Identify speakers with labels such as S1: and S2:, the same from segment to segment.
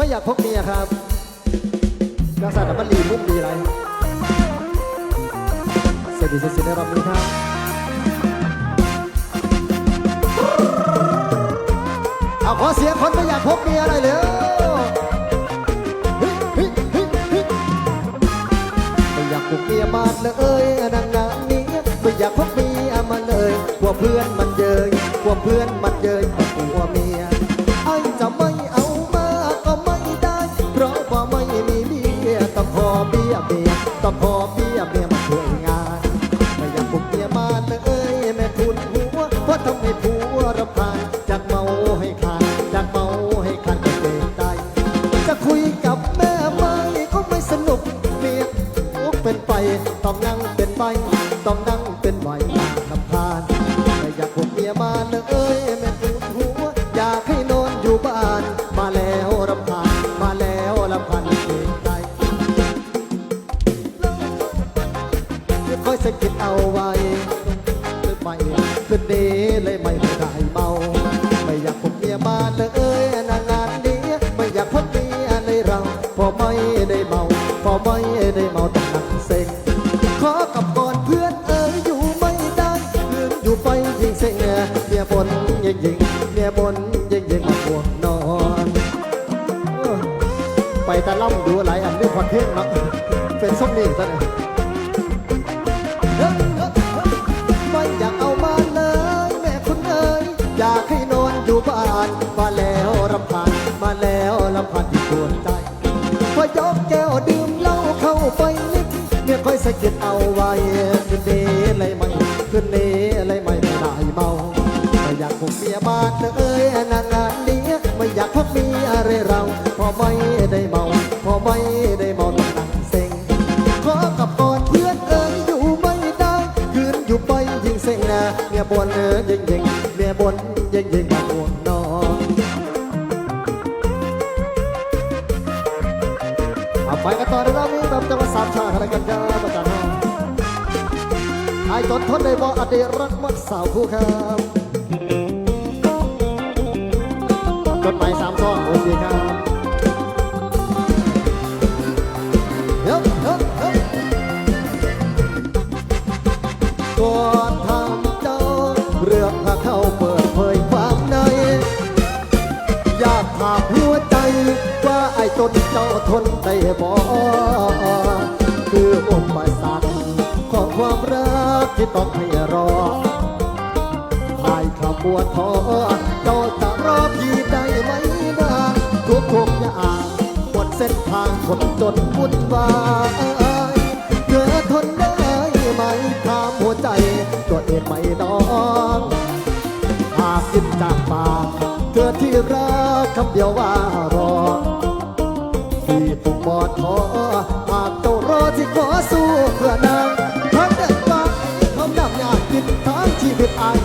S1: ไม่อยากพกเมียครับกษัตริย์มันรีมุกดีไรเสวัสดีสุดๆในรอบนี้ครับเอาขอเสียงคนไม่อยากพบเมียอะไรเลยไม่อยากพบเมียมาเลยนางนางนี้ไม่อยากพบเมียมาเลยกลัวเพื่อนมันเยยกลัวเพื่อนมันเยย หั อกับก่อนเพื่อนเอออยู่ไม่ได้คืนอยู่ไปยิงเซ็งเมียบนยิงยิงเมียบนยิงยิงมาห่วนอน ไปตะล่อมดูหลายอันด้วยความเท่งเนาะเป็นส้มนี่ซะเนี่ย กพบเมีอะไรเราพอไม่ได้เมา พอไม่ได้เมาต้องนั่งเซ็งขอกับกอนเพื่อนเอ๋ยอยู่ไม่ได้คืนอยู่ไปยิงเซ็งนะเมียบนเอ๋ยยิงยิงเมียบนยิงยิงมาห่วนอนไปกันต่อในรอบนี้แบบจังหวัดสามชาติอะไรกันบอาจารย์ครับไอ้จนทนได้บอกอดีรักมักสาวคู่ครับ จดหมายสามซองโอเคครับเฮ้ยเฮ้ยเฮ้ยก่อนทำเจ้าเรื่องพาเข้าเปิดเผยความใน อยากถามหัวใจ ว่าไอ้ตนเจ้าทนได้บ่คืออุปสรรคของความรักที่ต้องให้รอพายขบวนทอเเส้นทางคนจนวุ่นวายเกิดทนได้ไหมถามหัวใจ ตัวเองไหมน้องหากกินจากปากเธอที่รักคำเดียวว่ารอที่ถูกบอดทอหากเจ้ารอที่ขอสู้เพื่อนางทั้งเด็ดปากเขาดำยากกินทั้งชีวิตอาย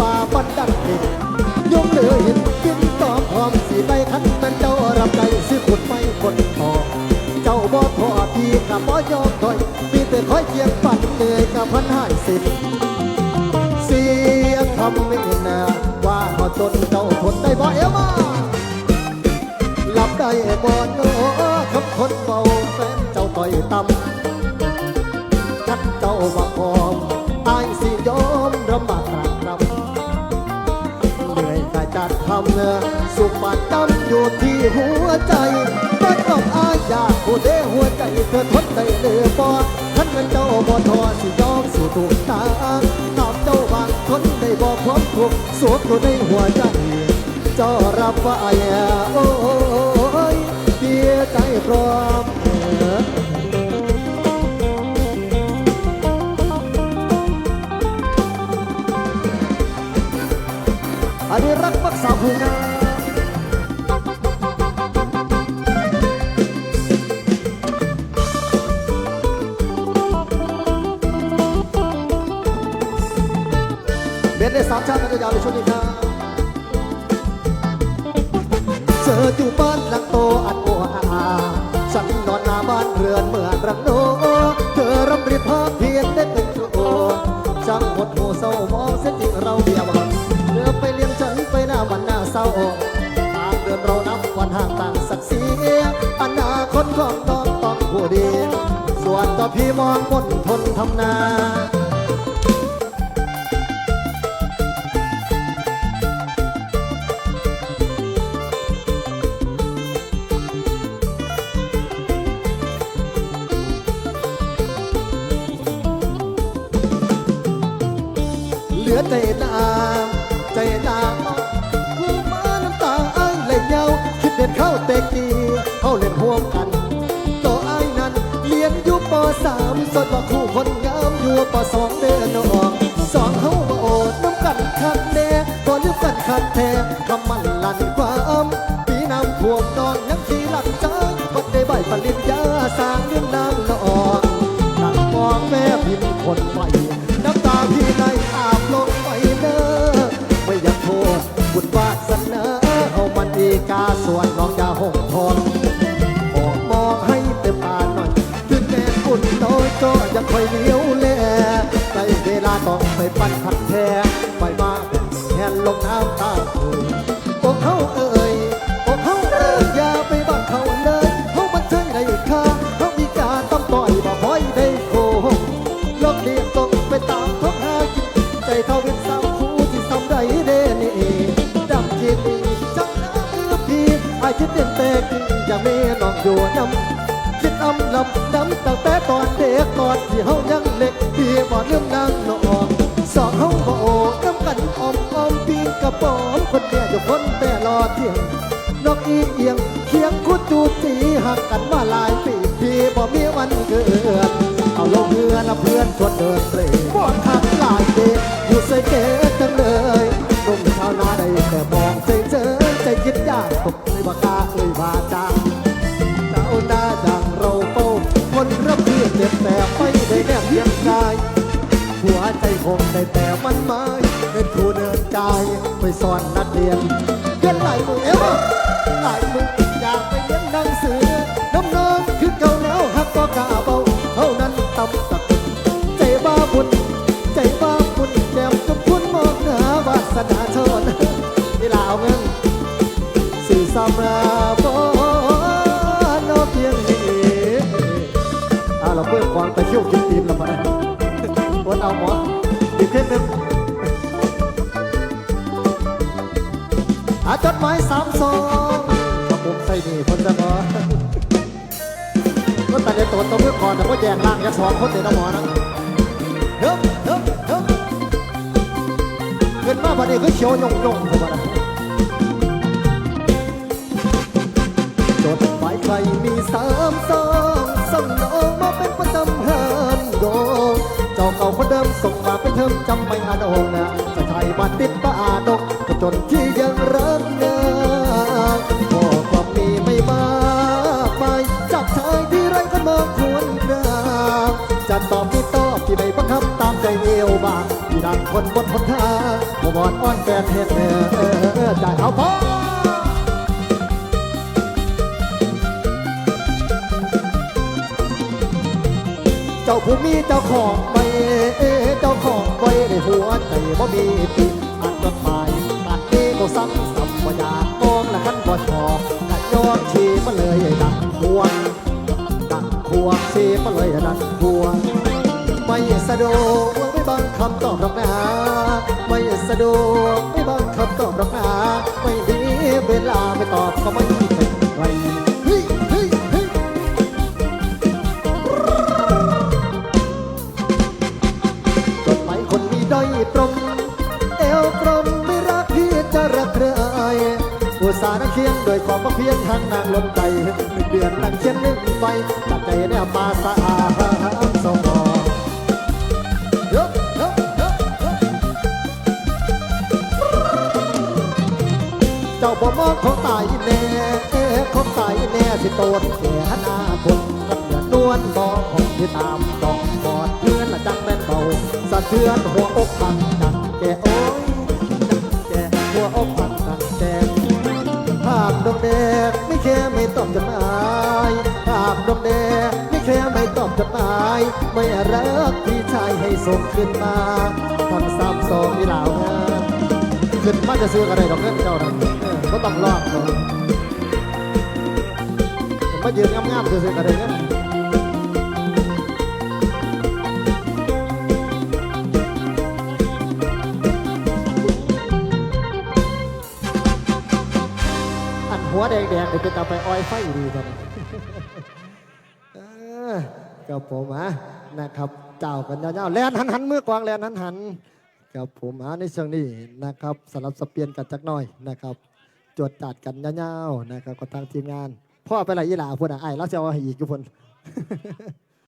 S1: ป่าบันดันกินยกเหลือเห็นกินตอมหอมสีใบคันนั้นเจ้ารับใจสิขุดไม่คนทองเจ้าบ่ทอพี่กับบ่ยอมถอยมีแต่คอยเกียงปั่นเหนื่อยกับพันหายสินเสียงคำไม่หนาว่าหอจนเจ้าทนได้บ่เอวมาหลับได้บ่โนคำคนเบาแฟนเจ้าต่อยต่ำคัดเจ้าว่พร้อมอายสิยอมระมาตรากายจัดทำเนื้อสุขปานดำอยู่ที่หัวใจไม่ต้องอาญาผู้เดหัวใจเธอทนได้เลือบ่ท่านเป็นเจ้าบ่ทอสิยอมสู่ถูกตาตอบเจ้าบางทนได้บ่พร้อมทุกสวมอยู่ในหัวใจเจ้ารับว่าโอ้ยเสียใจพร้อ อันนี้รักมักสาวผู้งเบนได้สามชาติกันยาวในช่วงนี้ครับเจออยู่บ้านหลังโตอันโออาอาฉันนอนหน้าบ้านเรือนเมื่อรังโนเธอรำริบภาพเพียงได้เป็นชั่วโมงช่างหดหูเศร้ามองเส้นจริงเราเบียว วันหน้าเศร้าต่างเดือนเรานับวันห่างต่างศักดิ์ศรีอนาคตของน้องต้องผู้ดี ส่วนตัวพี่มองมนทนทำนาเหลือใจตา เด็ดเข้าเตะกีเขาเล่นห่วมกันต่ออ้ายนั้นเรียนอยู่ปสามสดว่าคู่คนงามอยู่ปสองเดินออกสองเฮาบ่โอดน้ำกันคักแน่ก่อนลืมกันคักแท้คำมันลั่นความปีน้ำท่วมนอนยังทีหลังใจบัดได้ใบปริญญาสร้างเรื่องนางนองนั่งมองแม่พิมพ์คนใหม่ ดเด่นแต่กินอย่าไม่นองอยู่น้ำคิดอำลำน้ำตั้งแต่ตอนเด็กตอนที่เฮายังเล็กพี่บ่เริ่มนางนองสองเฮาบ่โอ้น้ำกันออมออมปีนกระป๋อมคนแก่อยู่คนแต่รอเที่ยงนกอีเอียงเคียงคุดจูจีหักกันมาหลายปีพี่บ่มีวันเกิดเอาลงเรือนะเพื่อนชวนเดินเตร่บอนขับหลายเดชอยู่ใส่เกตจังเลย สอนนักเรียนเรียนหลายมือเอวหลายมืออยากไปเรียนหนังสือน้ำนองคือเก่าแล้วหักก็กาเบาเท่านั้นตำตักใจบ้าบุญใจบ้าบุญแก้มกับคุณมองหน้าวาสนาชนนี่ลาเอาเงินสื่อสำราบนอเพียงนี้อ่าเราเพิ่มความไปเที่ยวกินตีนเรามาวันเอาหมออีกเพลงหนึ่ง อาจดหมายสามสองกระผมใส่นี่คนจะหมอก็แต่ในตัวตัวเมื่อก่อนแต่ก็แยงล่างยักษ์สองคนเดียวนะหมอนะเฮ้ยเฮ้ยเฮ้ยเกินมาบัดนี้คือเขียวยงยงเข้ามาจดหมายใครมีสามสองส่งน้องมาเป็นประจำเฮินโดงเจ้าเก่าคนเดิมส่งมาเป็นเทิมจำไม่อาดงนะจะไทยมาติดตาดก จนที่ยังรักนางพอความมีไม่มากมายจากชายที่ไรก็มองควรนางจะตอบไม่ตอบที่ไม่บังคับตามใจเอวบางที่ดังคนบนหนทางบ่บอนอ้อนแฟนเฮ็ดเออเออเออใจเอาพอเจ้าผู้มีเจ้าของไว้เจ้าของไว้ในหัวใจบ่มีปี สั่งสับว่าอยากมองและขันบ่ชอบแต่ย้อนชีมาเลยดังควงดังควงชีมาเลยดังควงไม่สะดวกไม่บังคำตอบหรอกนะไม่สะดวกไม่บังคำตอบหรอกนะไม่ดีเวลาไม่ตอบก็ไม่ คียงโดวามเพียงทางนางลมใจหนึ่งเดือนนั่งเขียนนึกไปตัดใจเนี่ยมาสะอาดสองเฮ้ยเจ้าบ่มองเขาตายแน่เขาตายแน่สิโตนแก่หน้าคนกับเหนือนวลมองของที่ตามดอกบอดเพื่อนละจังแม่นเบาสะเทือนหัวอกพัง จดหมายไม่รักพี่ชายให้ส่งขึ้นมาทำซ้ำสองนี่เหล่าเอ้ขึ้นมาจะซื้ออะไรดอกเงินเจ้านะเออก็ต้องรอดเนาะมายืนงามๆจะซื้ออะไรเงี้ยอันหัวแดงๆเดี๋ยวเป็นตาไปอ้อยไฟดีกัน กับผมอะนะครับเจ้ากันยาวๆแลนหันหันมือกวางแลนหันหันๆกับผมอะในช่วงนี้นะครับสลับสเปียนกันจักหน่อยนะครับ จวดจัดกันยาวๆนะครับกับทางทีมงาน พ่อไปไหนยี่หล่าพุ่นอะไอ้แล้วจะเอาให้อีกทุกคน